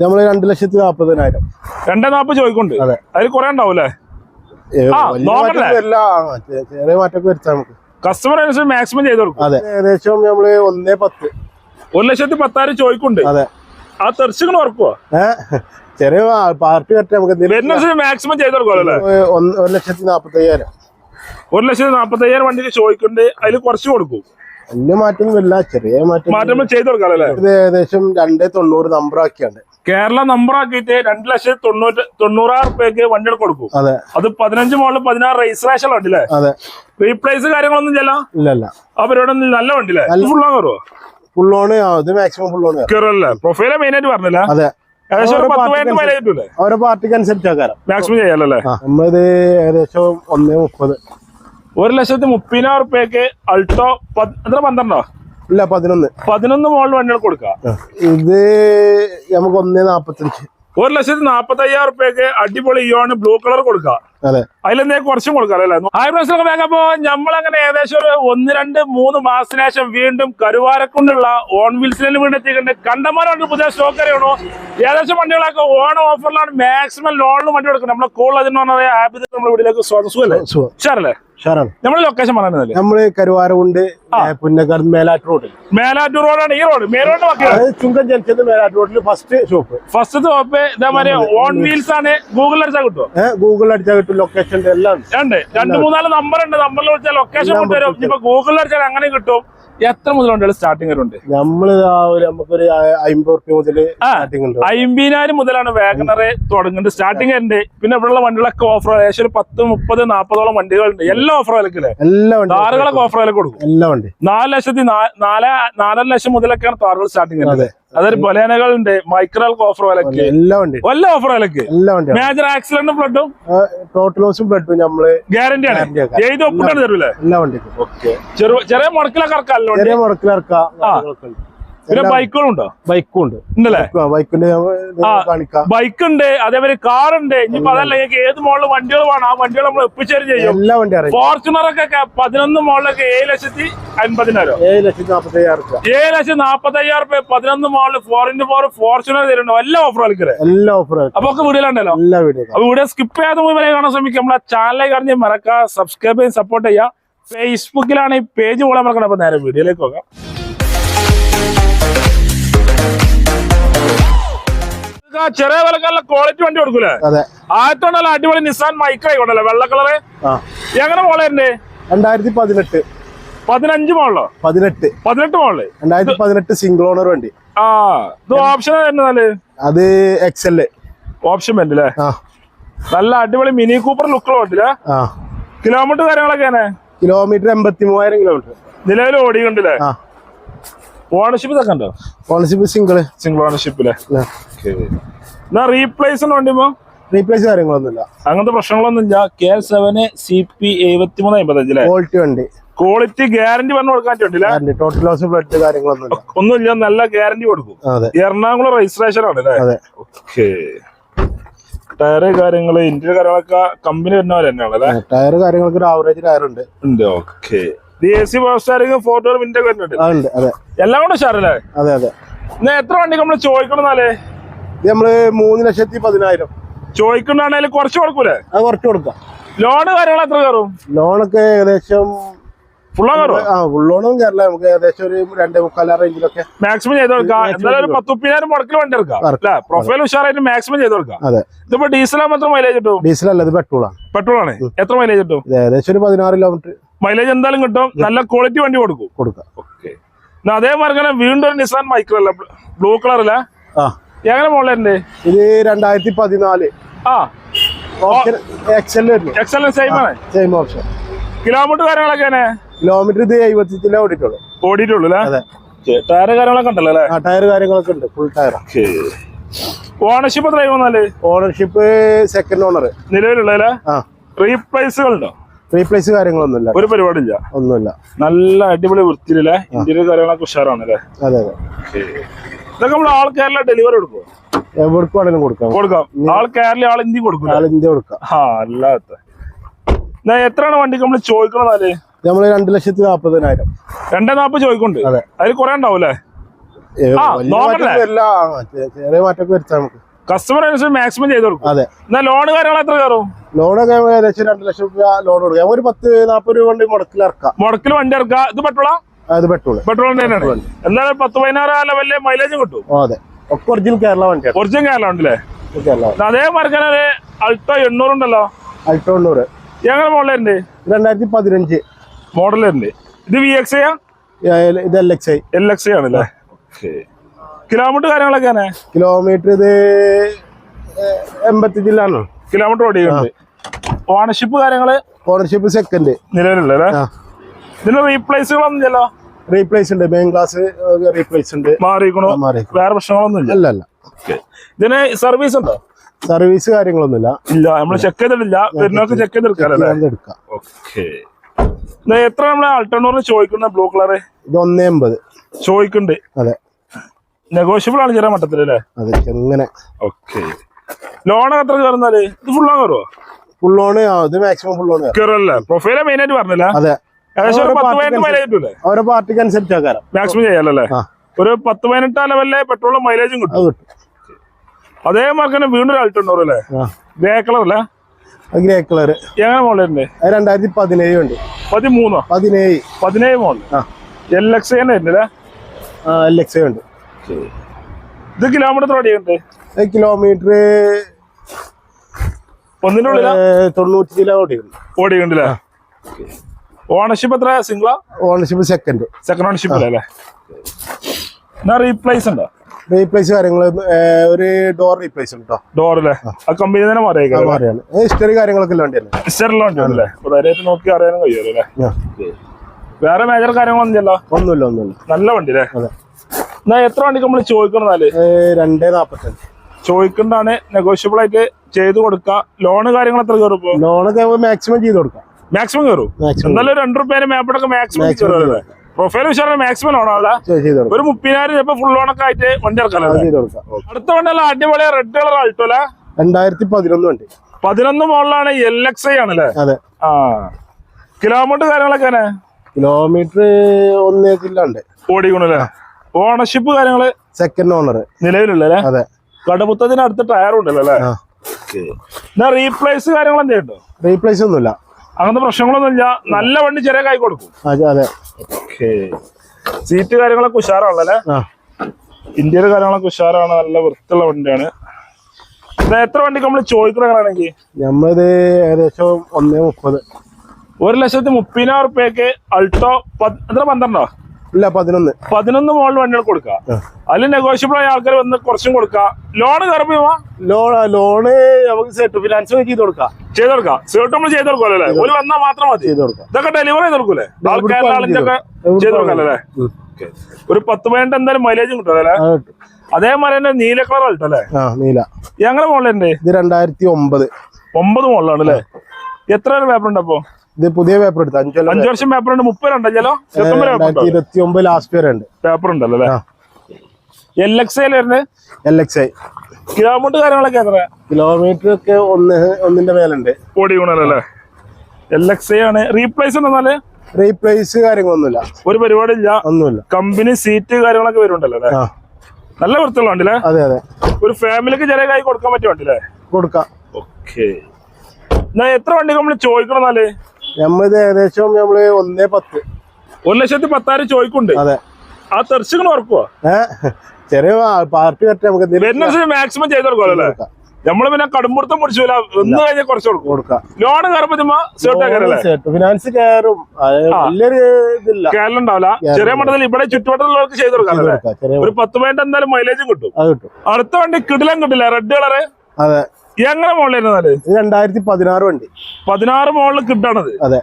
നമ്മൾ രണ്ട് ലക്ഷത്തി നാപ്പതിനായിരം. രണ്ടേ നാപ്പത് ചോദിക്കുന്നുണ്ട്. അതെ. അതിൽ കുറെ ഉണ്ടാവൂലേ ചെറിയ മാറ്റമൊക്കെ വരുത്താം നമുക്ക്. കസ്റ്റമർ അനുസരിച്ച് മാക്സിമം ചെയ്ത് കൊടുക്കും. അതെ. ഏകദേശം നമ്മൾ ഒന്നേ പത്ത്. ഒരു ലക്ഷത്തി പത്തായിരം ചോദിക്കുന്നുണ്ട്. അതെ. ആ തെറിച്ചിങ്ങനെ ഉറക്കുവോ? ചെറിയ പാർട്ടി വരട്ടെ നമുക്ക് മാക്സിമം ചെയ്ത് കൊടുക്കുമല്ലോ ഒരു ലക്ഷത്തി നാപ്പത്തി അയ്യായിരം ഒരു ലക്ഷത്തി നാപ്പത്തി അയ്യായിരം വണ്ടിക്ക് ചോദിക്കുന്നുണ്ട്. അതിൽ കുറച്ച് കൊടുക്കും. വലിയ മാറ്റമൊന്നുമില്ല ചെറിയ മാറ്റം മാറ്റം ചെയ്ത് കൊടുക്കാം ഏകദേശം രണ്ടേ തൊണ്ണൂറ് നമ്പർ ആക്കിയാണ്ട്. കേരള നമ്പർ ആക്കിയിട്ട് രണ്ട് ലക്ഷത്തി തൊണ്ണൂറ്റി തൊണ്ണൂറായിരം റുപ്യക്ക് വണ്ടികൾ കൊടുക്കും. അതെ. പതിനഞ്ച് മോളിൽ പതിനാറ് രജിസ്ട്രേഷൻ വണ്ടില്ലേ അതെ. റീപ്ലേസ് കാര്യങ്ങളൊന്നും ചെല്ലാം ഇല്ല ഒന്നും നല്ല വണ്ടില്ലേ full on കയറുമോ full on maximum full on പ്രൊഫൈല main ആയിട്ട് പറഞ്ഞില്ല. അതെ. ഓരോ പാർട്ടിക്ക് അനുസരിച്ചാക്കാരം മാക്സിമം ചെയ്യാലല്ലേ? ആ നമ്മളിത് ഏകദേശം ഒന്നേ മുപ്പത്. ഒരു ലക്ഷത്തി മുപ്പതിനായിരം റുപ്യക്ക് അൾട്ടോ എത്ര പന്ത്രണ്ടോ? ഇല്ല പതിനൊന്ന്. പതിനൊന്ന് മോളിൽ വണ്ടികൾ കൊടുക്കാം. ഇത് നമുക്ക് ഒന്നേ നാപ്പത്തഞ്ച്. ഒരു ലക്ഷത്തി നാപ്പത്തി അയ്യായിരം റുപ്യക്ക് അടിപൊളി ഇയോണ് ബ്ലൂ കളർ കൊടുക്കാം. അതെ. അതിലെന്തേ കുറച്ചും കൊടുക്കാം അല്ലേ? ഹായ് നമ്മളങ്ങനെ ഏകദേശം ഒരു ഒന്ന് രണ്ട് മൂന്ന് മാസത്തിന് ശേഷം വീണ്ടും കരുവാരക്കുണ്ടുള്ള ഓൺ വീൽസിൽ വീണ്ടും എത്തിയിട്ടുണ്ട്. കണ്ടമാനം പുതിയ സ്റ്റോക്ക് അറിയണോ? ഏകദേശം വണ്ടികളൊക്കെ ഓൺ ഓഫറിലാണ് മാക്സിമം ലോണിന് വണ്ടി കൊടുക്കുന്നത് നമ്മളെ കോൾ അതിന് പറഞ്ഞാൽ ആപ്പ് നമ്മുടെ വീട്ടിലേക്ക് സ്വാതന്ത്ര്യം സുഖം. ഉഷാറല്ലേ ഉഷാറാണ് ലൊക്കേഷൻ പറയുന്നതല്ലേ നമ്മൾ കരുവാരകുണ്ട് പുന്നക്കാട് മേലാറ്റ് റോഡിൽ മേലാറ്റൂർ റോഡാണ് ഈ റോഡ് മേലോട്ട് റോഡ് ചുങ്കം ജനിച്ചത് മേലാറ്റ് റോഡിൽ ഫസ്റ്റ് ഷോപ്പ് ഫസ്റ്റ് ഷോപ്പ് ഇതേമാതിരി ഓൺ വീൽസ് ആണ്. ഗൂഗിളിൽ അടിച്ചാൽ കിട്ടുമോ ഗൂഗിളിൽ അടിച്ചാൽ കിട്ടും. ലൊക്കേഷൻ എല്ലാം ഉണ്ട്. രണ്ട് രണ്ട് മൂന്നാൽ നമ്പർ ഉണ്ട്. നമ്പറിൽ വിളിച്ചാൽ ലൊക്കേഷൻ കൊണ്ടുവരും. ഇപ്പൊ ഗൂഗിളിൽ അടിച്ചാൽ അങ്ങനെ കിട്ടും. എത്ര മുതലുണ്ട് സ്റ്റാർട്ടിംഗ് വരുന്നുണ്ട്. നമ്മൾ നമുക്കൊരു അമ്പത് റുപ്യ ഉണ്ട്. അമ്പതിനായിരം മുതലാണ് വാഗണറ് തുടങ്ങുന്നത്. സ്റ്റാർട്ടിംഗ് ഉണ്ട് പിന്നെ ഇവിടെയുള്ള വണ്ടികളൊക്കെ ഓഫർ ഏകദേശം ഒരു പത്ത് മുപ്പത് നാപ്പതോളം വണ്ടികളുണ്ട്. എല്ലാ ഓഫർ വിലക്കില്ലേ താറുകളൊക്കെ ഓഫർ വില കൊടുക്കും. എല്ലാം ഉണ്ട് നാല് ലക്ഷത്തി നാല് നാലര ലക്ഷം മുതലൊക്കെയാണ് താറുകൾ സ്റ്റാർട്ടിംഗ് അതെ. അതൊരു ബൊലേനകളുണ്ട്. മൈക്രോ ഓഫർ വിലക്ക്. എല്ലാം ഉണ്ട് എല്ലാ ഓഫർ വിലക്ക്. എല്ലാം വണ്ടിയാണ് മേജർ ആക്സിഡന്റും ഫ്ലഡും ടോട്ടൽ ലോസും ഫ്ലഡും നമ്മൾ ഗ്യാരണ്ടി ആണ്. ഏത് ഒപ്പിട്ടാണ് തരൂലേ? എല്ലാം ഉണ്ട് ഓക്കെ ചെറിയ മുടക്കിലൊക്കെ ഇറക്കാം ചെറിയ മുടക്കിലിറക്കാം ഉണ്ട്. പിന്നെ ബൈക്കുകളും ഉണ്ടോ ബൈക്കും ഉണ്ട് ഉണ്ടല്ലേ ബൈക്കിന്റെ ബൈക്ക് ഉണ്ട് അതേപോലെ കാർ ഉണ്ട് ഇനിയിപ്പോ അതല്ല നിങ്ങൾക്ക് ഏത് മോഡൽ വണ്ടികൾ വേണം ആ വണ്ടികൾ നമ്മൾ എപ്പിച്ചേരും ചെയ്യും. എല്ലാ വണ്ടി അറിയാം. ഫോർച്യൂണർ ഒക്കെ പതിനൊന്ന് മോഡലൊക്കെ ഏഴ് ലക്ഷത്തി അൻപതിനായിരം ഏഴ് ലക്ഷത്തി നാപ്പത്തി അയ്യായിരം ഏഴ് ലക്ഷത്തി നാപ്പത്തി അയ്യായിരം റുപ്യ പതിനൊന്ന് model four into four Fortuner തരുന്നുണ്ടോ. എല്ലാ ഓഫർ കളിക്കരുത് എല്ലാ ഓഫർ അപ്പൊ ഒക്കെ വീഡിയോയിലുണ്ടല്ലോ എല്ലാ വീഡിയോ അപ്പൊ വീഡിയോ സ്കിപ്പ് ചെയ്യാതെ മുമ്പ് വരെ കാണാൻ ശ്രമിക്കും നമ്മളെ ചാനലിലേക്ക് അറിഞ്ഞ് മറക്കുക സബ്സ്ക്രൈബ് ചെയ്യും സപ്പോർട്ട് ചെയ്യാം ഫേസ്ബുക്കിലാണ് ഈ പേജ് പോലെ മറക്കണം അപ്പൊ നേരെ വീഡിയോയിലേക്ക് പോകാം. ചെറിയ വിലക്കാരുടെ ക്വാളിറ്റി വണ്ടി കൊടുക്കൂലേ? നല്ല അടിപൊളി നിസാൻ മൈക്കായി കൊണ്ടല്ലേ വെള്ള കളറ് എങ്ങനെ മോളുണ്ട് രണ്ടായിരത്തി പതിനെട്ട്. പതിനഞ്ച് മോളിലോ പതിനെട്ട്. പതിനെട്ട് മോളിൽ രണ്ടായിരത്തി പതിനെട്ട് സിംഗിൾ ഓണർ വണ്ടി. ആ ഇത് ഓപ്ഷൻ അത് എക്സൽ ഓപ്ഷൻ വേണ്ടല്ലേ അല്ലേ? നല്ല അടിപൊളി മിനി കൂപ്പർ ലുക്കുള്ള വണ്ടിയില്ല കിലോമീറ്റർ കാര്യങ്ങളൊക്കെ കിലോമീറ്റർ എൺപത്തി മൂവായിരം കിലോമീറ്റർ നിലവിൽ ഓടിയുണ്ടല്ലേ ഓണർഷിപ്പ് ഇതൊക്കെ ഉണ്ടോ? ഓണർഷിപ്പ് സിംഗിൾ സിംഗിൾ ഓണർഷിപ്പില്ലേ എന്നാ റീപ്ലേസ് വണ്ടിയുമ്പോ റീപ്ലേസ് കാര്യങ്ങളൊന്നുമില്ല. അങ്ങനത്തെ പ്രശ്നങ്ങളൊന്നും ഇല്ല കെ സെവന് സി പി എഴുപത്തി മൂന്ന് അമ്പത്തഞ്ചില്ലേ ക്വാളിറ്റി വണ്ടി. ക്വാളിറ്റി ഗ്യാരണ്ടി പറഞ്ഞു കൊടുക്കാൻ ടോട്ടൽ ലോസ് ബ്ലഡ് കാര്യങ്ങളൊന്നും ഒന്നുമില്ല. നല്ല ഗ്യാരണ്ടി കൊടുക്കും. എറണാകുളം രജിസ്ട്രേഷൻ ആണ് അല്ലേ ഓക്കെ ടയറ് കാര്യങ്ങൾ ഇന്ത്യൻ കാര്യങ്ങളൊക്കെ കമ്പനി വരുന്നവരെ തന്നെയാണ് അല്ലേ ടയർ കാര്യങ്ങൾക്ക് ഒരു ആവറേജ് ടയർ ഉണ്ട്. ഉണ്ട്. ഓക്കെ ഫോട്ടോ എല്ലാം കൂടെ ഉഷാറല്ലേ? അതെ അതെ. എന്നാ എത്ര വണ്ടി നമ്മൾ ചോദിക്കണമെന്നാലേ നമ്മൾ മൂന്ന് ലക്ഷത്തി പതിനായിരം. ചോദിക്കണ്ടാണെങ്കിൽ കുറച്ച് കൊടുക്കൂലേ? അത് കുറച്ച് കൊടുക്കാം. ലോണ് കാര്യങ്ങൾ എത്ര കയറും? ലോണൊക്കെ ഏകദേശം ഫുള്ളാ കയറും ആ ഫുൾ ലോണും കയറില്ല. നമുക്ക് ഏകദേശം ഒരു രണ്ടേ റേഞ്ചിലൊക്കെ മാക്സിമം ചെയ്ത് കൊടുക്കാം. എന്തായാലും ഒരു ചെയ്ത് പത്ത് മുപ്പതിനായിരം മുടക്കിൽ വണ്ടി എടുക്കാം. പ്രൊഫൈൽ ഉഷാറായിട്ട് മാക്സിമം ചെയ്ത് കൊടുക്കാം. അതെ. ഇതിപ്പോ ഡീസൽ മാത്രം മൈലേജ് കിട്ടും? ഡീസൽ അല്ല ഇത് പെട്രോളാണ് പെട്രോൾ ആണ്. എത്ര മൈലേജ് കിട്ടും? ഏകദേശം ഒരു പതിനാറ് കിലോമീറ്റർ മൈലേജ് എന്തായാലും കിട്ടും. നല്ല ക്വാളിറ്റി വണ്ടി കൊടുക്കും. കൊടുക്കാം. ഓക്കെ അതേമാതിരി തന്നെ വീണ്ടും ഒരു നിസാൻ മൈക്രോ അല്ല? ബ്ലൂ കളർ അല്ലേ? ആ. എങ്ങനെ മോളിലുണ്ട് ഇത് രണ്ടായിരത്തി പതിനാല് ആ കിലോമീറ്റർ കാര്യങ്ങളൊക്കെ കിലോമീറ്റർ ഇത് എഴുപത്തിച്ചില്ല ഓടിയിട്ടുള്ളൂ. ഓടിയിട്ടുള്ളൂ അല്ലേ? അതെ. ടയർ കാര്യങ്ങളൊക്കെ ഉണ്ടല്ലോ അല്ലേ? ആ ടയർ കാര്യങ്ങളൊക്കെ ഉണ്ട്. ഫുൾ ടയർ ഓണർഷിപ്പ് എത്ര വന്നാൽ? ഓണർഷിപ്പ് സെക്കൻഡ് ഓണർ നിലവിലുള്ള ഉണ്ടോ റീപ്ലേസ് കാര്യങ്ങളൊന്നുമില്ല. ഒരു പരിപാടിയില്ല. ഒന്നുമില്ല. നല്ല അടിപൊളി വൃത്തിയിലെ ഇന്ത്യയിലെ കാര്യങ്ങളൊക്കെ ഉഷാറാണ് അല്ലേ അതെ. അതെ ഇതൊക്കെ നമ്മൾ ആൾ കേരള ഡെലിവറി കൊടുക്കും എവിടേക്ക് കൊടുക്കാം. കൊടുക്കാം. ആൾ കേരള ആൾ ഇന്ത്യ കൊടുക്കും ആൾ ഇന്ത്യ കൊടുക്കാം. ആ അല്ലാത്ത. എത്രയാണ് വണ്ടിക്ക് നമ്മൾ അല്ലേ നമ്മൾ രണ്ട് ലക്ഷത്തി നാപ്പതിനായിരം. രണ്ടേ നാപ്പ് ചോദിക്കുന്നുണ്ട് അതെ. അതിൽ കുറെ ഉണ്ടാവൂലേ അല്ലേ ചെറിയ മാറ്റമൊക്കെ വരുത്താം നമുക്ക്. കസ്റ്റമർ അനുസരിച്ച് മാക്സിമം ചെയ്ത് കൊടുക്കും. അതെ. എന്നാ ലോൺ കാര്യങ്ങൾ എത്ര കയറും? ലോണൊക്കെ ഏകദേശം രണ്ട് ലക്ഷം രൂപ ലോൺ കൊടുക്കാം. ഒരു പത്ത് നാപ്പത് രൂപ കൊണ്ട് മുടക്കിൽ ഇറക്കാം. മുടക്കിൽ വണ്ടി ഇറക്കുക. ഇത് പെട്രോളാ അത് പെട്ടോളൂ പെട്രോൾ തന്നെയാണ് എന്നാലും പത്ത് പതിനാറ് ലെവലിലെ മൈലേജും കിട്ടും. അതെ. ഒക്കെ ഒറിജിനൽ കേരള വണ്ടിയാണ്. ഒറിജിനൽ കേരള ഉണ്ടല്ലേ അതേ മറക്കാനൊരു അൾട്ടോ എണ്ണൂറ് ഉണ്ടല്ലോ? അൾട്ടോ തൊണ്ണൂറ് ഞങ്ങൾ മോഡലുണ്ട് രണ്ടായിരത്തി പതിനഞ്ച് മോഡലുണ്ട് ഇത് വി എക്സ് ഇത് L X I L X ആണല്ലേ? കിലോമീറ്റർ കാര്യങ്ങളൊക്കെ കിലോമീറ്റർ ഇത് എൺപത്തി ജില്ലാണോ. കിലോമീറ്റർ ഓടിയുണ്ട് ഓണർഷിപ്പ് കാര്യങ്ങൾ ഓണർഷിപ്പ് സെക്കൻഡ് നിലവിലുള്ള ഇതിന് റീപ്ലേസുകളൊന്നും ഇല്ലല്ലോ? റീപ്ലേസ് ഉണ്ട് മെയിൻ ക്ലാസ് റീപ്ലേസ് ഉണ്ട്. മാറിക്കണു. വേറെ പ്രശ്നങ്ങളൊന്നും ഇല്ല. അല്ല ഇതിന് സർവീസ് ഉണ്ടോ? സർവീസ് കാര്യങ്ങളൊന്നുമില്ല. ഇല്ല നമ്മൾ ചെക്ക് ചെയ്തിട്ടില്ല. വരുന്നവർക്ക് ചെക്ക് ചെയ്തെടുക്കാം ഓക്കെ എത്ര നമ്മളെ അൾട്ടണ്ണൂറിന് ചോദിക്കുന്ന ബ്ലൂ കളറ്? ഇത് ഒന്നേ എൺപത് ചോദിക്കുന്നുണ്ട്. അതെ. നെഗോഷ്യബിൾ ആണ് ചെറിയ മട്ടത്തിലല്ലേ അതെ ചെങ്ങനെ ഓക്കെ ലോൺ എത്ര കയറുന്നാൽ ഇത് ഫുൾ ഓൺ കയറുമോ ഫുൾ ഓണ് ഇത് മാക്സിമം ഫുൾ ലോൺ കയറല്ലേ പ്രൊഫൈല മെയിൻ ആയിട്ട് പറഞ്ഞില്ല? അതെ. ഓരോ പാർട്ടിക്ക് അനുസരിച്ച് ആക്കാരം. മാക്സിമം ചെയ്യാലല്ലേ ഒരു പത്ത് പതിനെട്ട് ലെവലിലെ പെട്രോളും മൈലേജും കിട്ടും. അത് മാർക്ക് തന്നെ വീണ്ടും ഒരു അൾട്ടുണ്ടോ അല്ലേ? ഗ്രേ കളർ അല്ലേ? ഗ്രേ കളർ എങ്ങനെ മോഡലുണ്ട് രണ്ടായിരത്തി പതിനേഴ് ഉണ്ട്. പതിമൂന്നോ? പതിനേഴ്. പതിനേഴ് മോഡൽ എൽ എക്സ് തന്നെ വരുന്നില്ലേ? ആ എൽ എക്സ് ഉണ്ട്. ഇത് കിലോമീറ്റർ ഓടിയുണ്ട് കിലോമീറ്റർ ഒന്നിന്റെ ഉള്ളിലാ തൊണ്ണൂറ്റി കിലോ ഓടിയുണ്ട്. ഓടിയുണ്ടല്ലേ? ഓണർഷിപ്പ് എത്ര സിംഗിളാ ഓണർഷിപ്പ് സെക്കൻഡ് സെക്കൻഡ് ഓണർഷിപ്പ് അല്ലേ? എന്നാ റീപ്ലേസ് ഉണ്ടോ? റീപ്ലേസ് കാര്യങ്ങൾ ഒരു ഡോർ റീപ്ലേസ് ഉണ്ട് ഡോർ അല്ലേ ആ. കമ്പനി തന്നെ മാറിയാണ്. ഹിസ്റ്ററി കാര്യങ്ങളൊക്കെ വണ്ടിയല്ലേ? ഹിസ്റ്ററിലും അപ്പൊ ധൈര്യമായിട്ട് നോക്കി അറിയാനും കഴിയുമല്ലോ അല്ലേ? വേറെ മേജർ കാര്യങ്ങളൊന്നും ഇല്ലല്ലോ? ഒന്നുമില്ല ഒന്നുമില്ല. നല്ല വണ്ടി അല്ലേ? അതെ. എന്നാ എത്ര വണ്ടിക്ക് നമ്മൾ ചോദിക്കണമെന്നാൽ ഏ, രണ്ടേ നാപ്പത്തഞ്ച്. ചോദിക്കണ്ടാണ് നെഗോഷ്യബിൾ ആയിട്ട് ചെയ്ത് കൊടുക്ക. ലോണ് കാര്യങ്ങൾ എത്ര കയറും ലോണ് ലോണൊക്കെ മാക്സിമം ചെയ്ത് കൊടുക്കാം. മാക്സിമം കയറും? ഒരു രണ്ട് റുപ്യേനെ മാപ്പിടൊക്കെ മാക്സിമം പ്രൊഫൈൽ വിശാല മാക്സിമം ലോൺ ആണല്ല. ഒരു മുപ്പതിനായിരം ഇപ്പൊ ഫുൾ ലോണൊക്കെ ആയിട്ട് വണ്ടി അത് അടുത്ത വണ്ടി അല്ല അടിപൊളി റെഡ് കളർ ആൾട്ടോ അല്ലേ? രണ്ടായിരത്തി പതിനൊന്ന് വണ്ടി. പതിനൊന്ന് മോളിലാണ് എൽ എക്സ് ഐ ആണല്ലേ അതെ. ആ. കിലോമീറ്റർ കാര്യങ്ങളൊക്കെ കിലോമീറ്റർ ഒന്നേ ജില്ലുണ്ട് ഓടിക്കണല്ലേ ഓണർഷിപ്പ് കാര്യങ്ങൾ സെക്കൻഡ് ഓണർ നിലവിലുള്ള അതെ. കടമുത്തതിന് അടുത്ത ടയർ ഉണ്ടല്ലോ അല്ലേ റീപ്ലേസ് കാര്യങ്ങൾ എന്തെയുണ്ടോ റീപ്ലേസ് ഒന്നുമില്ല. അങ്ങനത്തെ പ്രശ്നങ്ങളൊന്നും ഇല്ല നല്ല വണ്ടി ചെറിയ കൈ കൊടുക്കും. അതെ സീറ്റ് കാര്യങ്ങളൊക്കെ ഉഷാറാണല്ലേ ഇന്ത്യയുടെ കാര്യങ്ങളൊക്കെ ഉഷാറാണ്. നല്ല വൃത്തിയുള്ള വണ്ടിയാണ്. എത്ര വണ്ടിക്ക് നമ്മൾ ചോദിക്കണമെങ്കിൽ നമ്മളിത് ഏകദേശം ഒന്നേ മുപ്പത്. ഒരു ലക്ഷത്തി മുപ്പതിനായിരം റുപ്യക്ക് അൾട്ടോ എത്ര പന്ത്രണ്ടോ? ഇല്ല പതിനൊന്ന്. പതിനൊന്ന് മോളിൽ വണ്ടികൾ കൊടുക്കുക. അതിൽ നെഗോഷ്യബിൾ ആയ ആൾക്കാർ വന്ന് കുറച്ചും കൊടുക്കുക. ലോൺ കയറുമ്പോ ലോൺ ലോണ് നമുക്ക് സെറ്റ് ഫിനാൻസ് ചെയ്ത് കൊടുക്കാം. ചെയ്ത് കൊടുക്കാം. സേർട്ട് നമ്മൾ ചെയ്ത് കൊടുക്കാം. ഒരു വന്നാൽ മാത്രം മതി. ചെയ്ത് കൊടുക്കാം. ഇതൊക്കെ ഡെലിവറി ചെയ്ത് കൊടുക്കൂലേ? ആൾക്കാരുടെ ചെയ്ത് കൊടുക്കാം. ഒരു പത്ത് പതിനെട്ട് എന്തായാലും മൈലേജും കിട്ടും അല്ലേ? ആ, കിട്ടും. അതേമാതിരി തന്നെ നീല കളർ ആയിട്ടല്ലേ നീല. ഞങ്ങളുടെ മോളിലുണ്ട് ഇത് രണ്ടായിരത്തി ഒമ്പത്. ഒമ്പത് മോളിലാണ് അല്ലേ? എത്ര പേപ്പർ ഉണ്ട് അപ്പൊ? ഇത് പുതിയ പേപ്പർ എടുത്ത് അഞ്ചു അഞ്ചു വർഷം പേപ്പർ ഉണ്ട്. മുപ്പത് ഉണ്ടല്ലോ രണ്ടായിരത്തി ഇരുപത്തി ഒമ്പത് ലാസ്റ്റ് വരെ ഉണ്ട്. പേപ്പർ ഉണ്ടല്ലോ എൽ എക്സ് ഐ വരുന്നത്? എൽ എക്സ് ഐ കിലോമീറ്റർ കാര്യങ്ങളൊക്കെ എത്ര കിലോമീറ്റർ ഒക്കെ ഒന്ന് ഒന്നിന്റെ മേലുണ്ട്. ഓടി ഗുണല്ലേ എൽ എക്സ് ഐ ആണ്. റീപ്ലേസ് ഉണ്ടെന്നാൽ റീപ്ലേസ് കാര്യങ്ങളൊന്നുമില്ല. ഒരു പരിപാടി ഇല്ല ഒന്നുമില്ല. കമ്പനി സീറ്റ് കാര്യങ്ങളൊക്കെ വരുന്നുണ്ടല്ലോ നല്ല വൃത്തിയുള്ള അതെ അതെ. ഒരു ഫാമിലിക്ക് ചെറിയ കൈ കൊടുക്കാൻ പറ്റിയ വണ്ടില്ലേ കൊടുക്കാം. ഓക്കെ എത്ര വണ്ടി നമ്മൾ ചോദിക്കണം എന്നാൽ? നമ്മളിത് ഏകദേശം നമ്മൾ ഒന്നേ പത്ത്. ഒരു ലക്ഷത്തി പത്തായിരം ചോദിക്കുണ്ട് അതെ. ആ തെർച്ചകൾ ഉറക്കുവോ ഏ? ചെറിയ പാർട്ടി പറ്റ നമുക്ക് മാക്സിമം ചെയ്ത് കൊടുക്കുമല്ലോ അല്ലേ? നമ്മൾ പിന്നെ കടുംപുറത്തും പിടിച്ചില്ല ഒന്ന് കഴിഞ്ഞാൽ കുറച്ച് കൊടുക്കും. കൊടുക്കാം. ലോൺ കയറുമ്പോ ഫിനാൻസ് കയറും. വലിയൊരു ഇതില്ല. കേരളം ചെറിയ മണ്ഡലത്തിൽ ഇവിടെ ചുറ്റുവട്ടത്തിലുള്ളവർക്ക് ചെയ്ത് കൊടുക്കാം ഒരു പത്ത് പോയിന്റ് എന്തായാലും മൈലേജും കിട്ടും. അത് കിട്ടും. അടുത്ത വണ്ടി കിടിലം കിട്ടില്ല. റെഡ് കളറ് അതെ. എങ്ങനെ മോളിലായിരുന്നു ഇത് രണ്ടായിരത്തി പതിനാറ് വണ്ടി. പതിനാറ് മോളിൽ കിട്ടണത്. അതെ.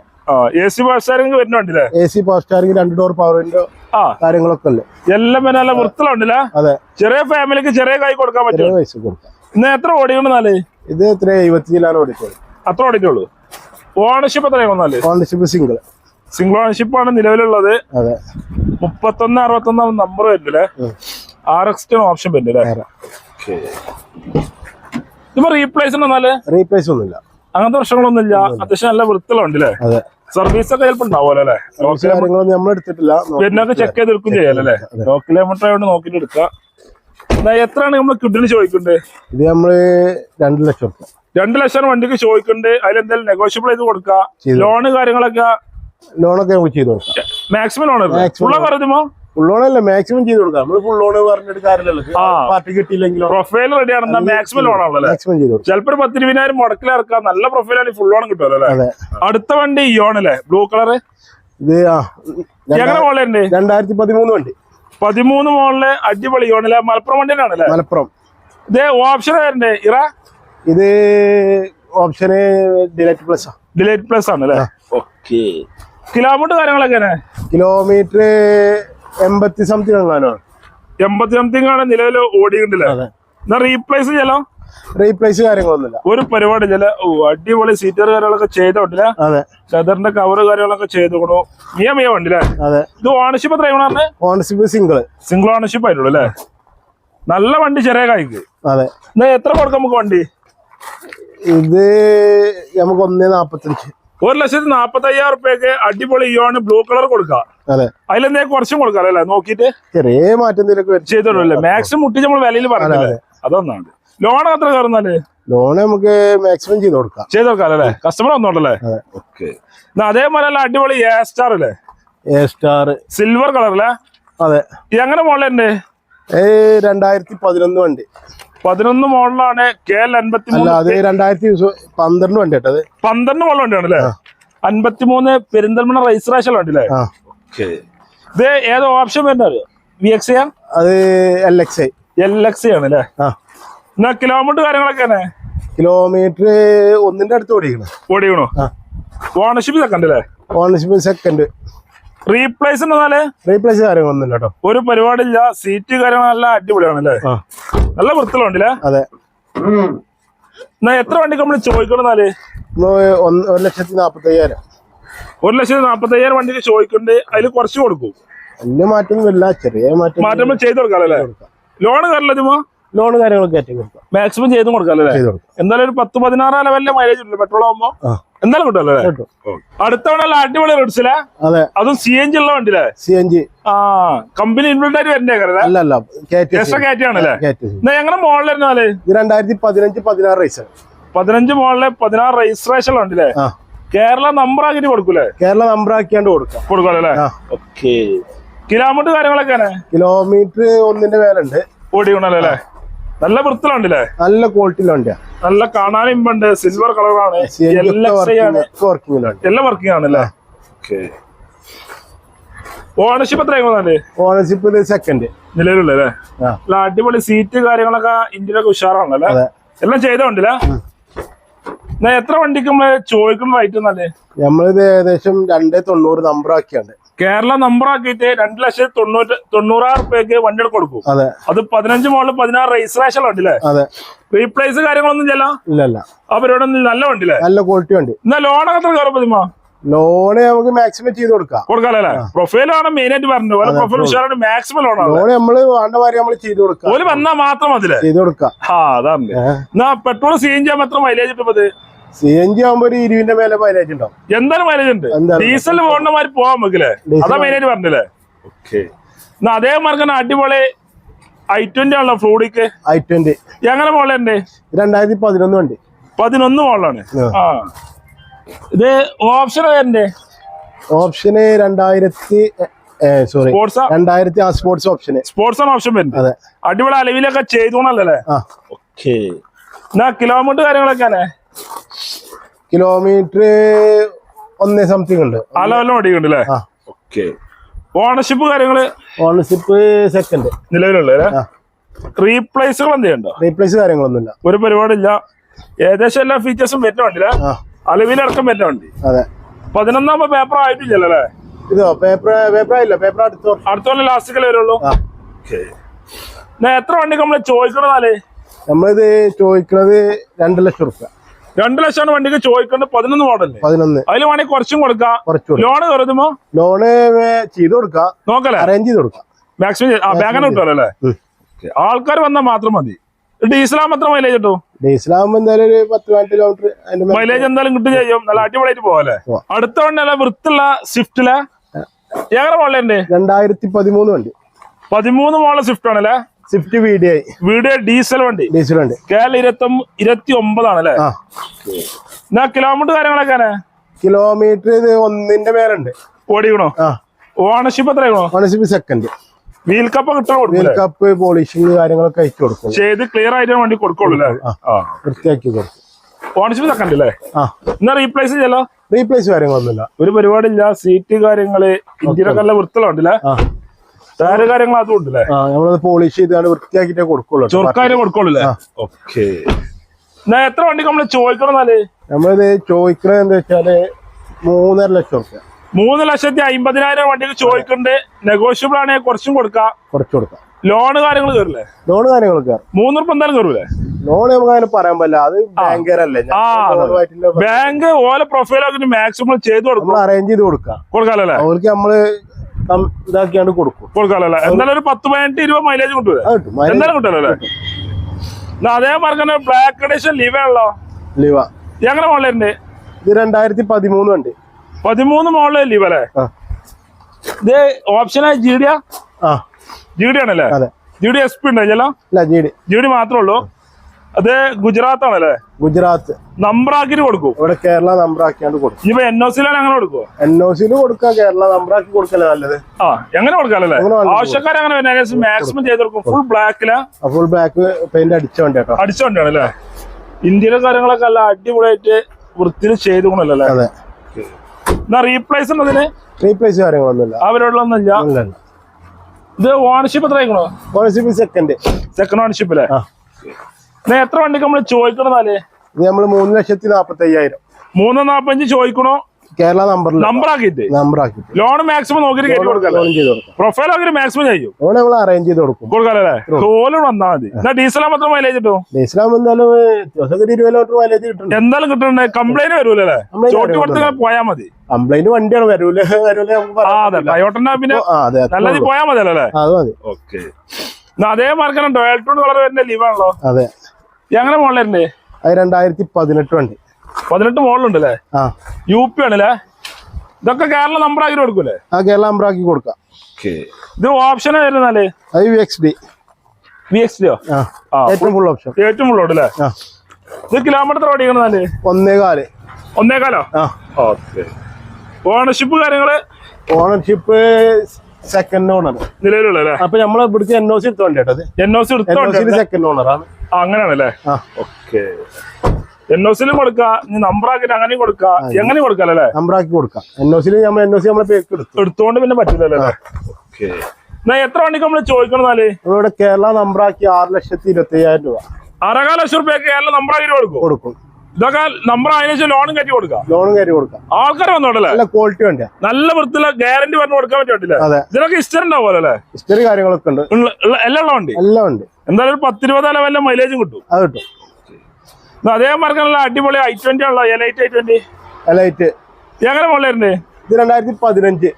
എ സി ബസ്സാരെങ്കിൽ വരുന്ന വണ്ടില്ലേ എ സി പവർ സ്റ്റാറിംഗ് രണ്ട് ഡോർ പവർ വിൻഡോ ആ. കാര്യങ്ങളൊക്കെ ഉണ്ട്. എല്ലാം പിന്നെ നല്ല വൃത്തിലുണ്ടല്ലേ അതെ. ചെറിയ ഫാമിലിക്ക് ചെറിയ കൈ കൊടുക്കാൻ പറ്റും പൈസ കൊടുക്കാം. ഇന്ന് എത്ര ഓടിക്കണെന്നാൽ ഇത് എത്ര? എഴുപത്തി ജില്ലാണ് ഓടിക്കുള്ളൂ അത്ര ഓടിക്കുള്ളൂ ഓണർഷിപ്പ് എത്രയാണ് വന്നാൽ ഓണർഷിപ്പ് സിംഗിൾ സിംഗിൾ ഓണർഷിപ്പ് ആണ് നിലവിലുള്ളത്. അതെ. മുപ്പത്തൊന്ന് അറുപത്തൊന്നാം നമ്പർ വരുന്നില്ലേ ആർ എക്സ് ഓപ്ഷൻ വരുന്നില്ലേ. ഇപ്പൊ റീപ്ലേസ് റീപ്ലേസ് ഒന്നുമില്ല. അങ്ങനത്തെ പ്രശ്നങ്ങളൊന്നും ഇല്ല അത്യാവശ്യം നല്ല വൃത്തിയുള്ള വണ്ടില്ലേ അതെ. സർവീസ് ഒക്കെ ചിലപ്പോൾ ഉണ്ടാവുമല്ലോ അല്ലേ നമ്മൾ എടുത്തിട്ടില്ല. വരുന്നൊക്കെ ചെക്ക് ചെയ്ത് എടുക്കും. ചെയ്യാലല്ലേ ലോ കിലോമീറ്റർ ആയതുകൊണ്ട് നോക്കിട്ട് എടുക്കാം. എത്രയാണ് നമ്മൾ കിഡിന് ചോദിക്കണ്ടേ ഇത് നമ്മൾ രണ്ട് ലക്ഷം രണ്ടു ലക്ഷം വണ്ടിക്ക് ചോദിക്കണ്ട് അതിലെന്തായാലും നെഗോഷ്യബിൾ ചെയ്ത് കൊടുക്കാം. ലോണ് കാര്യങ്ങളൊക്കെ ലോണൊക്കെ നമുക്ക് ചെയ്ത് കൊടുക്കാം. മാക്സിമം ലോൺ ഫുള്ള പറയുമ്പോ ഫുൾ മാക്സിമം ചെയ്ത് കൊടുക്കാം. നമ്മൾ ഫുൾ ലോൺ പറഞ്ഞിട്ട് കാര്യമല്ലോ ആ. പാർട്ടി കിട്ടിയില്ലെങ്കിലും? പ്രൊഫൈൽ റെഡി മാക്സിമം ലോൺ ആണല്ലോ മാക്സിമം ചെയ്ത് കൊടുക്കാം. ചിലപ്പോ ഒരു പത്തിരുപതിനായിരം മുടക്കിലിറക്കാം നല്ല പ്രൊഫൈലാണ് ഫുൾ ലോൺ കിട്ടുമല്ലോ അല്ലേ? അടുത്ത വണ്ടി ഇയോൺ അല്ലേ? ബ്ലൂ കളർ ഇത് ആ രണ്ടായിരത്തി പതിമൂന്ന് വണ്ടി. പതിമൂന്ന് മോളിൽ അടിപൊളി ഇയോണില്ലേ മലപ്പുറം വണ്ടി തന്നെയാണല്ലേ? മലപ്പുറം. ഇത് ഓപ്ഷൻ വരണ്ടേ? ഇറ? ഇത് ഓപ്ഷന് ഡിലൈറ്റ് പ്ലസ് ഡിലൈറ്റ് പ്ലസ് ആണല്ലേ? ഓക്കെ കിലോമീറ്റർ കാര്യങ്ങളൊക്കെ കിലോമീറ്റർ എൺപത്തി സംതിങ് എങ്ങാനോ. എൺപത്തി സംതിങ് ആണ് നിലവിൽ ഓടിയിട്ടുണ്ടല്ലേ എന്നാ റീപ്ലേസ് ചെയ്യാലോ? റീപ്ലേസ് കാര്യങ്ങളൊന്നുമില്ല. ഒരു പരിപാടി ഇല്ല അടിപൊളി സീറ്റർ കാര്യങ്ങളൊക്കെ ചെയ്തോട്ടില്ല അതെ. ലെതറിന്റെ കവർ കാര്യങ്ങളൊക്കെ ചെയ്തോണു മിയ മിയ വണ്ടില്ലേ അതെ. ഇത് ഓണർഷിപ്പ് എത്ര ഓണർഷിപ്പ് സിംഗിൾ സിംഗിൾ ഓണർഷിപ്പ് ആയിട്ടുള്ളൂ അല്ലേ നല്ല വണ്ടി ചെറിയ കായ്ക്ക്. അതെ. എന്നാ എത്ര കൊടുക്കാം നമുക്ക് വണ്ടി? ഇത് നമുക്ക് ഒന്നേ നാപ്പത്തഞ്ച്. ഒരു ലക്ഷത്തി നാപ്പത്തി അയ്യായിരം റുപ്യക്ക് അടിപൊളി ഇയാണ് ബ്ലൂ കളർ കൊടുക്കാം. അതെ. അതിലെന്തേ കുറച്ചും കൊടുക്കാം അല്ലേ? നോക്കിയിട്ട്. ചെറിയ മാറ്റം ചെയ്തോളൂ മാക്സിമം മുട്ടി നമ്മൾ വിലയിൽ പറഞ്ഞത് അതൊന്നാണ്. ലോൺ എത്ര കയറുന്നാൽ ലോൺ നമുക്ക് മാക്സിമം ചെയ്ത് കൊടുക്കാം. ചെയ്ത് കൊടുക്കാം അല്ലേ? കസ്റ്റമർ വന്നോണ്ടല്ലേ? ഓക്കെ. അതേപോലെ അല്ല അടിപൊളി എ സ്റ്റാർ അല്ലേ? എ സ്റ്റാർ സിൽവർ കളർ അല്ലേ? അതെ. എങ്ങനെ മോഡലുണ്ട് ഏ രണ്ടായിരത്തി പതിനൊന്ന് വണ്ടി. പതിനൊന്ന് മോഡലാണ് കെ എൽ അൻപത്തി അത് രണ്ടായിരത്തി പന്ത്രണ്ട് വണ്ടി കേട്ടത് പന്ത്രണ്ട് മോഡൽ വണ്ടിയാണ് അല്ലേ? അൻപത്തിമൂന്ന് പെരിന്തൽമണ്ണ രജിസ്ട്രേഷൻ വണ്ടി അല്ലേ? ആ. ഇത് ഏത് ഓപ്ഷൻ വരുന്നത് വി എക്സ് അത് L X I L X ആണ് അല്ലേ? ആ. എന്നാ കിലോമീറ്റർ കാര്യങ്ങളൊക്കെ തന്നെ? കിലോമീറ്റർ ഒന്നിന്റെ അടുത്ത് ഓടിക്കണം. ഓടിക്കണോ? ഓണർഷിപ്പ് സെക്കൻഡ് അല്ലേ? ഓണർഷിപ്പ് സെക്കൻഡ് റീപ്ലേസ് എന്നാൽ റീപ്ലേസ് കാര്യങ്ങളൊന്നുമില്ല കേട്ടോ. ഒരു പരിപാടിയില്ല സീറ്റ് കാര്യങ്ങളല്ല അടിപൊളിയാണ് അല്ലേ നല്ല വൃത്തിലുണ്ടല്ലേ അതെ. എത്ര വണ്ടി നമ്മൾ ചോദിക്കണെന്നാൽ ഒരു ലക്ഷത്തി നാപ്പത്തി അയ്യായിരം ഒരു ലക്ഷത്തി നാപ്പത്തി അയ്യായിരം വണ്ടിക്ക് ചോദിക്കുന്നുണ്ട് അതിൽ കുറച്ച് കൊടുക്കും. വലിയ മാറ്റമൊന്നുമില്ല ചെറിയ മാറ്റം മാറ്റം ചെയ്ത് കൊടുക്കാല്ലേ ലോണ് ലോൺ കയറില്ലതുമോ ലോൺ കാര്യങ്ങളൊക്കെ മാക്സിമം ചെയ്തും കൊടുക്കാം ചെയ്ത് കൊടുക്കാല്ലേ എന്തായാലും ഒരു പത്ത് പതിനാറ് ലെവലിലെ മൈലേജ് ഉണ്ട് പെട്രോൾ ആകുമ്പോ എന്തായാലും കിട്ടുമല്ലോ അല്ലേ? കേട്ടോ. അടുത്ത അടിപൊളി റെഡ്സിലെ അതെ. അതും സി എൻ ജി ഉള്ള വണ്ടിയില്ലേ സി എൻ ജി ആ കമ്പനി ഇൻവെർട്ടർ വരണ്ടേ അല്ലല്ല എക്സ്ട്രാ എങ്ങനെ മോളിലിരുന്നാൽ ഇത് രണ്ടായിരത്തി പതിനഞ്ച് പതിനാറ് റേസ് പതിനഞ്ച് മോളിലെ പതിനാറ് രജിസ്ട്രേഷൻ ഉണ്ടല്ലേ കേരള നമ്പർ ആക്കിട്ട് കൊടുക്കൂലേ? കേരള നമ്പർ ആക്കിയാണ്ട് കൊടുക്കാം. കൊടുക്കാല്ലേ ഓക്കെ കിലോമീറ്റർ കാര്യങ്ങളൊക്കെ കിലോമീറ്റർ ഒന്നിന്റെ മേലുണ്ട്. ഓടിക്കണല്ലോ അല്ലേ? നല്ല വൃത്തിലുണ്ടല്ലേ നല്ല ക്വാളിറ്റിയിലുണ്ട്. നല്ല കാണാനും ഉണ്ട് സിൽവർ കളറാണ് എല്ലാം വർക്കിംഗ് ആണല്ലേ ഓക്കെ ഓണർഷിപ്പ് എത്രയാണ് ഓണർഷിപ്പ് സെക്കൻഡ് നിലവിലുള്ളല്ലേ അല്ല? അടിപൊളി സീറ്റ് കാര്യങ്ങളൊക്കെ ഇന്ത്യയിലൊക്കെ ഉഷാറാണല്ലേ? എല്ലാം ചെയ്തോണ്ടില്ല? എത്ര വണ്ടിക്ക് നമ്മൾ ചോദിക്കുന്ന റേറ്റ് നല്ലേ? നമ്മളിത് ഏകദേശം രണ്ടേ തൊണ്ണൂറ് നമ്പർ ആക്കിയാണ്ട് കേരള നമ്പർ ആക്കിയിട്ട് രണ്ട് ലക്ഷത്തി തൊണ്ണൂറ്റി തൊണ്ണൂറായിരം റുപ്യക്ക് വണ്ടി കൊടുക്കും. അതെ. അത് പതിനഞ്ച് മോളിൽ പതിനാറ് രജിസ്ട്രേഷൻ ഉണ്ടല്ലേ അതെ. റീപ്ലേസ് കാര്യങ്ങളൊന്നും ചെല്ലാം ഇല്ല ആ നല്ല വണ്ടിയല്ലേ നല്ല ക്വാളിറ്റി ഉണ്ട് എന്നാ ലോണൊക്കെ എത്ര കയറും പതിമ ലോണ് നമുക്ക് മാക്സിമം ചെയ്ത് കൊടുക്കാം. കൊടുക്കാല്ലേ പ്രൊഫൈലാണ് മെയിൻ ആയിട്ട് പറഞ്ഞത് ഓരോ പ്രൊഫൈൽ വിഷയമാണ് മാക്സിമം ലോണാണ് ലോണ് നമ്മൾ വേണ്ട കാര്യം നമ്മൾ ചെയ്ത് കൊടുക്കാം. ഓൽ വന്നാ മാത്രം അതിൽ ചെയ്ത് കൊടുക്കാം. ആ അതാണ്. എന്നാ പെട്രോൾ സീൻ ചെയ്യാൻ എത്ര മൈലേജ് കിട്ടുമ്പത് സി എൻ ജി ആകുമ്പോ ഒരു ഇരുവിന്റെ മേലെ മൈലേജ് ഉണ്ടാവും. എന്തായാലും മൈലേജ് ഉണ്ട്? ഡീസൽ പോകേണ്ട മാതിരി പോവാൻ നമുക്കില്ലേ അതാ ആയിട്ട് പറഞ്ഞില്ലേ? ഓക്കെ എന്നാ അതേ മാർഗം അടിപൊളി ഐ ട്വന്റി ആണല്ലോ ഫ്ലൂഡിക്ക്. ഐ ട്വന്റി എങ്ങനെ മോളുണ്ട് രണ്ടായിരത്തി പതിനൊന്ന് വണ്ടി. പതിനൊന്ന് മോളാണ് ആ. ഇത് ഓപ്ഷൻ ഏതന്റെ ഓപ്ഷന് രണ്ടായിരത്തി സോറി രണ്ടായിരത്തി ആ സ്പോർട്സ് ഓപ്ഷന് സ്പോർട്സ് ആണ് ഓപ്ഷൻ വരുന്നത്. അതെ. അടിപൊളി അലവിലൊക്കെ ചെയ്തോണല്ലേ? ഓക്കെ എന്നാ കിലോമീറ്റർ കാര്യങ്ങളൊക്കെ കിലോമീറ്റർ ഒന്നേ സംതിങ് ഉണ്ട്. അടിയുണ്ടല്ലേ ഓക്കെ. ഓണർഷിപ്പ് കാര്യങ്ങൾ? ഓണർഷിപ്പ് സെക്കൻഡ് നിലവിലുള്ള റീപ്ലേസുകൾ എന്ത് ചെയ്യണ്ടോ? റീപ്ലേസ് കാര്യങ്ങളൊന്നുമില്ല. ഒരു പരിപാടിയില്ല. ഏകദേശം എല്ലാ ഫീച്ചേഴ്സും വരുന്ന വണ്ടിയില്ല അലവിലടക്കം വരുന്ന വണ്ടി. അതെ. പതിനൊന്നാമത് പേപ്പർ ആയിട്ടില്ലല്ലേ അല്ലേ ഇതോ പേപ്പർ പേപ്പർ ആയില്ല പേപ്പർ അടുത്തോ അടുത്തോ കൊല്ലം ലാസ്റ്റിക്കല്ലേ വരുള്ളൂ? എത്ര വണ്ടി നമ്മൾ ചോദിക്കണതാലേ നമ്മളിത് ചോദിക്കണത് രണ്ട് ലക്ഷം റുപ്യ. രണ്ട് ലക്ഷമാണ് വണ്ടിക്ക് ചോദിക്കേണ്ടത് പതിനൊന്ന് മോഡൽ പതിനൊന്ന്. അതിൽ വേണമെങ്കിൽ കുറച്ചും കൊടുക്കാം. ലോണ് കരുതുമോ ലോണ് ചെയ്ത് കൊടുക്കാം. നോക്കല്ലേ? അറേഞ്ച് ചെയ്ത് കൊടുക്കാം. മാക്സിമം ആ ബാങ്ക് കിട്ടുമല്ലോ അല്ലേ. ആൾക്കാർ വന്നാൽ മാത്രം മതി. ഡീസലാകുമ്പോ എത്ര മൈലേജ് കിട്ടും? ഡീസലാകുമ്പോ എന്തായാലും ഒരു പത്ത് പതിനെട്ട് കിലോമീറ്റർ മൈലേജ് എന്തായാലും കിട്ടും ചെയ്യും. നല്ല അടിപൊളിയായിട്ട് പോവല്ലേ? പോവാം. അടുത്ത വണ്ടി അല്ല വൃത്തുള്ള സ്വിഫ്റ്റിലെ ഏറെ മോളേ രണ്ടായിരത്തി പതിമൂന്ന് വണ്ടി. പതിമൂന്ന് മോളെ സ്വിഫ്റ്റ് ആണല്ലേ Swift V D I video diesel വണ്ടി. ഡീസൽ വണ്ടി. കേരള ഇരുപത്തി ഇരുപത്തി ഒമ്പതാണല്ലേ ആ. എന്നാ കിലോമീറ്റർ കാര്യങ്ങളൊക്കെ കിലോമീറ്റർ ഇത് ഒന്നിന്റെ മേലുണ്ട്. ഓടിക്കണോ? ഓണർഷിപ്പ് എത്രയാണോ ഓണർഷിപ്പ് സെക്കൻഡ് വീൽ കപ്പ് കിട്ടാൻ വീൽ കപ്പ് പോളിഷിങ് കാര്യങ്ങളൊക്കെ അയച്ചു കൊടുക്കും. ചെയ്ത് ക്ലിയർ ആയിട്ട് വണ്ടി കൊടുക്കുള്ളൂ അല്ലേ. വൃത്തിയാക്കി കൊടുക്കും. ഓണർഷിപ്പ് സെക്കൻഡ് അല്ലേ? എന്നാ റീപ്ലേസ് ചെയ്യലോ? റീപ്ലേസ് കാര്യങ്ങളൊന്നുമില്ല. ഒരു പരിപാടിയില്ല സീറ്റ് കാര്യങ്ങൾ ഇന്ത്യയിലൊക്കെ നല്ല വൃത്തിലുണ്ടല്ലേ ആ ടയറ് കാര്യങ്ങൾ അതും ഉണ്ടല്ലേ നമ്മളത് പോളിഷ് ചെയ്താണ് വൃത്തിയാക്കിട്ടേ കൊടുക്കുള്ളൂ. ചൊറുക്കാരും കൊടുക്കുള്ളൂ. ഓക്കെ. എന്നാ എത്ര വണ്ടി നമ്മൾ ചോദിക്കണം എന്നാൽ? നമ്മളിത് ചോദിക്കണത് എന്താ വെച്ചാൽ മൂന്നര ലക്ഷം റുപ്യ. മൂന്ന് ലക്ഷത്തി അമ്പതിനായിരം വണ്ടിയിൽ ചോദിക്കുന്നുണ്ട് നെഗോഷ്യബിൾ ആണെങ്കിൽ കുറച്ചും കൊടുക്കാം. കുറച്ച് കൊടുക്കാം. ലോണ് കാര്യങ്ങൾ കയറില്ലേ ലോണ് കാര്യങ്ങൾ മൂന്ന് റുപ്യ എന്തായാലും കയറൂലേ? ലോൺ നമുക്ക് അങ്ങനെ പറയാൻ പറ്റില്ല. അത് ബാങ്കേരല്ലേ. ബാങ്ക് ഓല പ്രൊഫൈലൊക്കെ മാക്സിമം ചെയ്ത് കൊടുക്കും. അറേഞ്ച് ചെയ്ത് കൊടുക്കാം. കൊടുക്കാല്ലേ അവർക്ക് നമ്മൾ ഇതാക്കിയാണ്ട് കൊടുക്കും. കൊടുക്കാലല്ലേ? എന്തായാലും ഒരു പത്ത് പതിനെട്ട് ഇരുപത് മൈലേജ് എന്തായാലും കിട്ടല്ലോ അതേമാതിരി തന്നെ ബ്ലാക്ക് എഡിഷൻ ലീവ് ഉള്ളോ ലീവ എങ്ങനെ മോളിലുണ്ട് ഇത് രണ്ടായിരത്തി പതിമൂന്ന് ഉണ്ട് പതിമൂന്ന് മോളിൽ ലിവ അല്ലേ? ഇത് ഓപ്ഷനായി ജി ഡി ആ? ജി ഡി ആണല്ലേ? ജി ഡി എസ് പി ഉണ്ടല്ലോ ഇല്ല ജി ഡി ജി ഡി മാത്രമേ ഉള്ളൂ. അത് ഗുജറാത്ത് ആണല്ലേ ഗുജറാത്ത്. നമ്പറാക്കിട്ട് കൊടുക്കും. ഇവിടെ കേരള നമ്പറാക്കിയാണ്ട് കൊടുക്കും. ഇനിയിപ്പോ എൻ ഒ സിയിലാണ് അങ്ങനെ കൊടുക്കുവോ? എൻ ഒ സിയിൽ കൊടുക്കാം കേരള നമ്പറാക്കി കൊടുക്കല്ലേ നല്ലത്. ആ എങ്ങനെ കൊടുക്കാല്ലേ ആവശ്യക്കാർ അങ്ങനെ മാക്സിമം ചെയ്ത് കൊടുക്കും. ഫുൾ ബ്ലാക്കിലാ ഫുൾ ബ്ലാക്ക് പെയിന്റ് അടിച്ച വണ്ടി കേട്ടോ അടിച്ചോണ്ടാണ് അല്ലേ? ഇന്ത്യയിലെ കാര്യങ്ങളൊക്കെ അല്ല അടിപൊളിയായിട്ട് വൃത്തിയിൽ ചെയ്തുകൊണ്ടല്ലേ? അതെ. എന്നാ റീപ്ലേസ് അതിന് റീപ്ലേസ് കാര്യങ്ങളൊന്നുമില്ല. അവരോടൊന്നുമില്ല ഇത് ഓണർഷിപ്പ് എത്ര ആയിക്കണോ ഓണർഷിപ്പ് സെക്കൻഡ് സെക്കൻഡ് ഓണർഷിപ്പ് അല്ലേ എത്ര വണ്ടി നമ്മൾ ചോദിക്കണതല്ലേ ഇത് നമ്മൾ മൂന്ന് ലക്ഷത്തി നാപ്പത്തി അയ്യായിരം മൂന്ന് നാപ്പഞ്ച് ചോദിക്കണോ? കേരള നമ്പർ നമ്പർ ആക്കിയിട്ട്? നമ്പർ ആക്കിയിട്ട് ലോൺ മാക്സിമം നോക്കി കയറ്റി കൊടുക്കാം പ്രൊഫൈൽ ആക്കി മാക്സിമം ചെയ്യും. ലോൺ നമ്മൾ അറേഞ്ച് ചെയ്ത് കൊടുക്കും. കൊടുക്കാല്ലേ തോൽ വന്നാൽ മതി. എന്നാ ഡീസൽ മാത്രം മൈലേജ് കിട്ടും? ഡീസലാകുമ്പോൾ എന്തായാലും ദിവസം ഒരു ഇരുപത് കിലോമീറ്റർ മൈലേജ് കിട്ടുന്നുണ്ട്. എന്തായാലും കിട്ടണ്ടേ കംപ്ലൈന്റ് വരൂലേ ചോട്ടി കൊടുത്ത്. പോയാൽ മതി. കംപ്ലൈന്റ് വണ്ടിയാണ്. വരൂല വരൂല. ടയോട്ടന്റെ പിന്നെ നല്ല നല്ലത് പോയാൽ മതിയല്ലോ അല്ലേ? അത് മതി. ഓക്കെ അതേ മാർക്കാണ് ടൊയൽട്ടോൺ കളർ വരുന്ന ലീവാണല്ലോ അതെ. എങ്ങനെ മോളിലുണ്ട് അത് രണ്ടായിരത്തി പതിനെട്ട് വണ്ടി. പതിനെട്ട് മോളിലുണ്ടല്ലേ? ആ. യു പി ആണല്ലേ? ഇതൊക്കെ കേരള നമ്പർ ആക്കി കൊടുക്കൂലേ? ആ കേരള നമ്പർ ആക്കി കൊടുക്കാം. ഇത് ഓപ്ഷൻ വരുന്നാൽ അത് V X D V X deo. ഏറ്റവും ഫുൾ ഓപ്ഷൻ ഏറ്റവും അല്ലേ ആ. ഇത് കിലോമീറ്റർ ഓടിക്കണമെന്നാൽ ഒന്നേ കാൽ ഒന്നേകാലോ? ആ. ഓക്കെ ഓണർഷിപ്പ് കാര്യങ്ങൾ? ഓണർഷിപ്പ് സെക്കൻഡ് ഓണർ നിലവിലുള്ള അല്ലേ അപ്പൊ നമ്മളെ ഇവിടുത്തെ എൻഒസി ഒ സി എടുത്ത വണ്ടി കേട്ടോ അത് എൻ ഒ സി സെക്കൻഡ് ഓണറാണ് അങ്ങനെയാണല്ലേ? ഓക്കെ. എൻ ഒ സിയിലും കൊടുക്കാം നമ്പറാക്കിട്ട് അങ്ങനെയും കൊടുക്കാം. എങ്ങനെയും കൊടുക്കാല്ലേ നമ്പറാക്കി കൊടുക്കാം. എൻ ഒ സിയിൽ നമ്മൾ എൻ ഒ സി നമ്മളെ പേക്ക് എടുത്തു. എടുത്തോണ്ട് പിന്നെ പറ്റില്ലല്ലേ ഓക്കെ. എന്നാ എത്ര വണ്ടിക്ക് നമ്മൾ ചോദിക്കണമെന്നാൽ ഇവിടെ കേരള നമ്പറാക്കി ആറ് ലക്ഷത്തി ഇരുപത്തി അയ്യായിരം രൂപ. അരകാല ലക്ഷം രൂപ കേരള നമ്പറാക്കി കൊടുക്കും. കൊടുക്കും. ഇതൊക്കെ നമ്പർ അതിനുശേഷം ലോണും കയറ്റി കൊടുക്കാം. ലോണും കയറ്റി കൊടുക്കാം. ആൾക്കാർ വന്നോട്ടല്ലേ നല്ല ക്വാളിറ്റി ഉണ്ട് നല്ല വൃത്തിയില്ല ഗ്യാരണ്ടി പറഞ്ഞു കൊടുക്കാൻ പറ്റില്ല ഇതിനൊക്കെ ഇഷ്ടം ഉണ്ടാവുമല്ലോ അല്ലേ? ഹിസ്റ്ററി കാര്യങ്ങളൊക്കെ ഉണ്ട്. ഉള്ള- ഉള്ള- എല്ലാം ഉള്ള വണ്ടി? എല്ലാം ഉണ്ട്. എന്തായാലും ഒരു പത്തിരുപത് വല്ല മൈലേജും കിട്ടും. അത് കിട്ടും. അതേ മാർഗമുള്ള അടിപൊളി ഐ ട്വന്റി ആണല്ലോ എലൈറ്റ് ഐ ട്വന്റി എലൈറ്റ് എങ്ങനെ മോളിലുണ്ട് ഇത് രണ്ടായിരത്തി പതിനഞ്ച്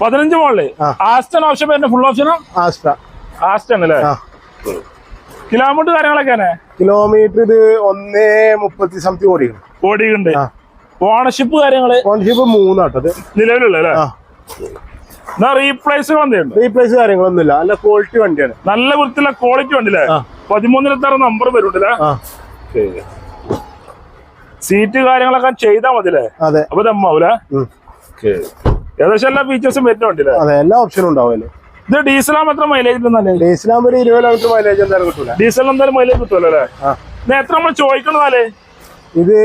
പതിനഞ്ച് മോളിൽ. ആസ്റ്റൺ ഓപ്ഷൻ ഫുൾ ഓപ്ഷനോ ആസ്റ്റ ആസ്റ്റൺ അല്ലേ? കിലോമീറ്റർ കാര്യങ്ങളൊക്കെ കിലോമീറ്റർ ഇത് ഒന്നേ മുപ്പത്തി സംതിങ് ഓടിക്കണം ഓടിയുണ്ട് ആ. ഓണർഷിപ്പ് കാര്യങ്ങൾ? ഓണർഷിപ്പ് മൂന്നാട്ടത് നിലവിലുള്ള റീപ്ലേസ് റീപ്ലേസ് കാര്യങ്ങളൊന്നുമില്ല. നല്ല ക്വാളിറ്റി വണ്ടിയാണ്. നല്ല വൃത്തിയുള്ള ക്വാളിറ്റി വണ്ടിയില്ലേ. പതിമൂന്നിലെത്താറ് നമ്പർ വരുന്നുണ്ടല്ലേ സീറ്റ് കാര്യങ്ങളൊക്കെ ചെയ്താൽ മതില്ലേ അപ്പൊ ദമ്മാവൂല. ഏകദേശം എല്ലാ ഫീച്ചേഴ്സും വരുന്നുണ്ടല്ലേ എല്ലാ ഓപ്ഷനും ഉണ്ടാവുമല്ലോ ഇത് ഡീസലാകുമ്പോ എത്ര മൈലേജ് കിട്ടുന്നല്ലേ ഡീസലാകുമ്പോൾ ഒരു ഇരുപത് കിലോമീറ്റർ മൈലേജ് എന്തായാലും കിട്ടൂല. ഡീസൽ എന്തായാലും മൈലേജ് കിട്ടുമല്ലോ അല്ലേ? ഇത് എത്ര നമ്മൾ ചോദിക്കണതാലേ ഇത്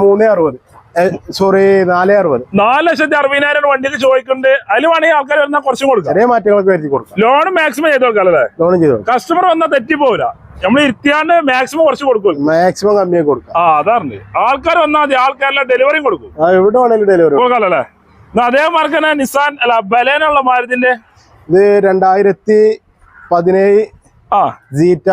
മൂന്ന് അറുപത്. സോറി നാല് അറുപത്. നാല് ലക്ഷത്തി അറുപതിനായിരം വണ്ടിക്ക് ചോദിക്കുന്നുണ്ട് അതിൽ വേണമെങ്കിൽ ആൾക്കാർ വരുന്ന കുറച്ചും കൊടുക്കാം. ചെറിയ മാറ്റങ്ങളൊക്കെ വരുത്തി കൊടുക്കാം. ലോൺ മാക്സിമം ചെയ്ത് കൊടുക്കാം അല്ലേ? ലോൺ ചെയ്ത് കസ്റ്റമർ വന്നാൽ തെറ്റി പോവില്ല. നമ്മൾ ഇരുത്തിയാണ്ട് മാക്സിമം കുറച്ച് കൊടുക്കും. മാക്സിമം കമ്മിയൊക്കെ കൊടുക്കും. ആ അതാണ് ആൾക്കാർ വന്നാൽ മതി. ആൾക്കാരെല്ലാം ഡെലിവറിയും കൊടുക്കും. എവിടെ വേണമെങ്കിലും ഡെലിവറി കൊടുക്കാം. അല്ലേ? അതേ മാർക്ക് തന്നെ നിസാൻ അല്ല ബലേനുള്ള മാരുതിന്റെ ഇത് രണ്ടായിരത്തി പതിനേഴ് ആ. ജീറ്റ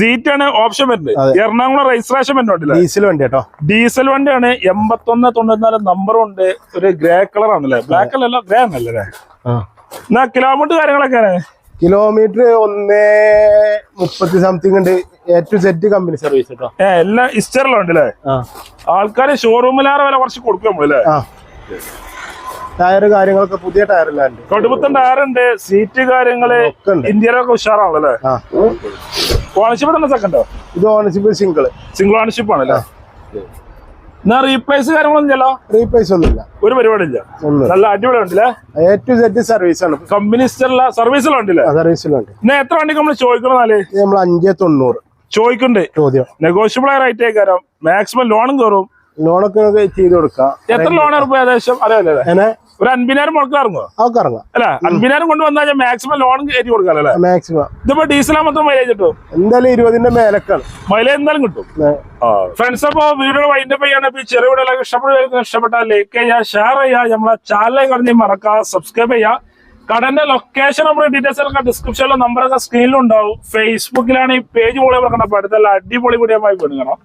സീറ്റാണ് ഓപ്ഷൻ വരുന്നത്. എറണാകുളം രജിസ്ട്രേഷൻ വരുന്നുണ്ടല്ലോ ഡീസൽ വണ്ടി കേട്ടോ. ഡീസൽ വണ്ടിയാണ്. എൺപത്തൊന്ന് തൊണ്ണൂറ്റിനാല് നമ്പറും ഉണ്ട്. ഒരു ഗ്രേ കളർ ആണല്ലേ? ബ്ലാക്ക് കളർ ഗ്രേ ആണല്ലേ എന്നാ കിലോമീറ്റർ കാര്യങ്ങളൊക്കെയാണ് കിലോമീറ്റർ ഒന്ന് മുപ്പത്തി സംതിങ് ഉണ്ട്. A to Z company service കേട്ടോ. ഏ എല്ലാം ഇസ്റ്ററിലുണ്ട് അല്ലേ? ആൾക്കാര് ഷോറൂമിലാറെ വില കുറച്ച് കൊടുക്കും നമ്മളല്ലേ ആ. ടയർ കാര്യങ്ങളൊക്കെ പുതിയ ടയറില്ലാണ്ട് കടുപ്പത്തൻ ടയറുണ്ട്. സീറ്റ് കാര്യങ്ങൾ ഇന്ത്യയിലൊക്കെ ഉഷാറാണല്ലേ? ഓണർഷിപ്പ് തന്നെ സെക്കൻഡോ ഇത് ഓണർഷിപ്പ് സിംഗിൾ സിംഗിൾ ഓണർഷിപ്പ് ആണല്ലേ? എന്നാ റീപ്ലേസ് കാര്യങ്ങളൊന്നുമില്ലല്ലോ? റീപ്ലേസ് ഒന്നുമില്ല. ഒരു പരിപാടി ഇല്ല നല്ല അടിപൊളി ഉണ്ടല്ലേ എ ടു സെറ്റ് സർവീസ് ആണ് കമ്പനി ഇസ്റ്ററിലെ സർവീസിലുണ്ടല്ലേ സർവീസിലുണ്ട് എത്ര വണ്ടിക്ക് നമ്മൾ ചോദിക്കണമെന്നാൽ ഇത് നമ്മൾ അഞ്ചേ തൊണ്ണൂറ്. ചോദിക്കണ്ട്. ചോദ്യം. നെഗോഷ്യബിൾ റേറ്റ് മാക്സിമം ലോണും കയറും ലോണൊക്കെ ചെയ്ത് കൊടുക്കാം. എത്ര ലോൺ ഏകദേശം? അറിയാലേ ഒരു അൻപതിനായിരം മുടക്കം ഇറങ്ങുമോ അതൊക്കെ ഇറങ്ങാം. അല്ല അൻപതിനായിരം കൊണ്ട് വന്നാൽ മാക്സിമം ലോൺ കയറ്റി കൊടുക്കാം അല്ലേ? മാക്സിമം ഇതിപ്പോ ഡീസലാ മാത്രം മൈലേജ് കിട്ടും? എന്തായാലും ഇരുപതിന്റെ മേലക്കാണ്. മൈലേജ് എന്തായാലും കിട്ടും. ഫ്രണ്ട്സ് അപ്പോ വീഡിയോ വൈൻഡപ്പ് ചെയ്യാണ് ഇപ്പൊ ഈ ചെറിയ വീഡിയോ ഇഷ്ടപ്പെടുന്ന ഇഷ്ടപ്പെട്ടാൽ ലൈക്ക് ചെയ്യുക ഷെയർ ചെയ്യുക നമ്മളെ ചാനൽ കടന്നി മറക്കാതെ സബ്സ്ക്രൈബ് ചെയ്യുക. കടന്റെ ലൊക്കേഷൻ നമ്മുടെ ഡീറ്റെയിൽസ് ഒക്കെ ഡിസ്ക്രിപ്ഷനിലെ നമ്പറൊക്കെ സ്ക്രീനിലുണ്ടാവും ഫേസ്ബുക്കിലാണ് ഈ പേജ് പോലെ കിടക്കണം അടുത്തല്ല അടുത്തുള്ള അടിപൊളി വീഡിയോ ആയി പെടുക്കണം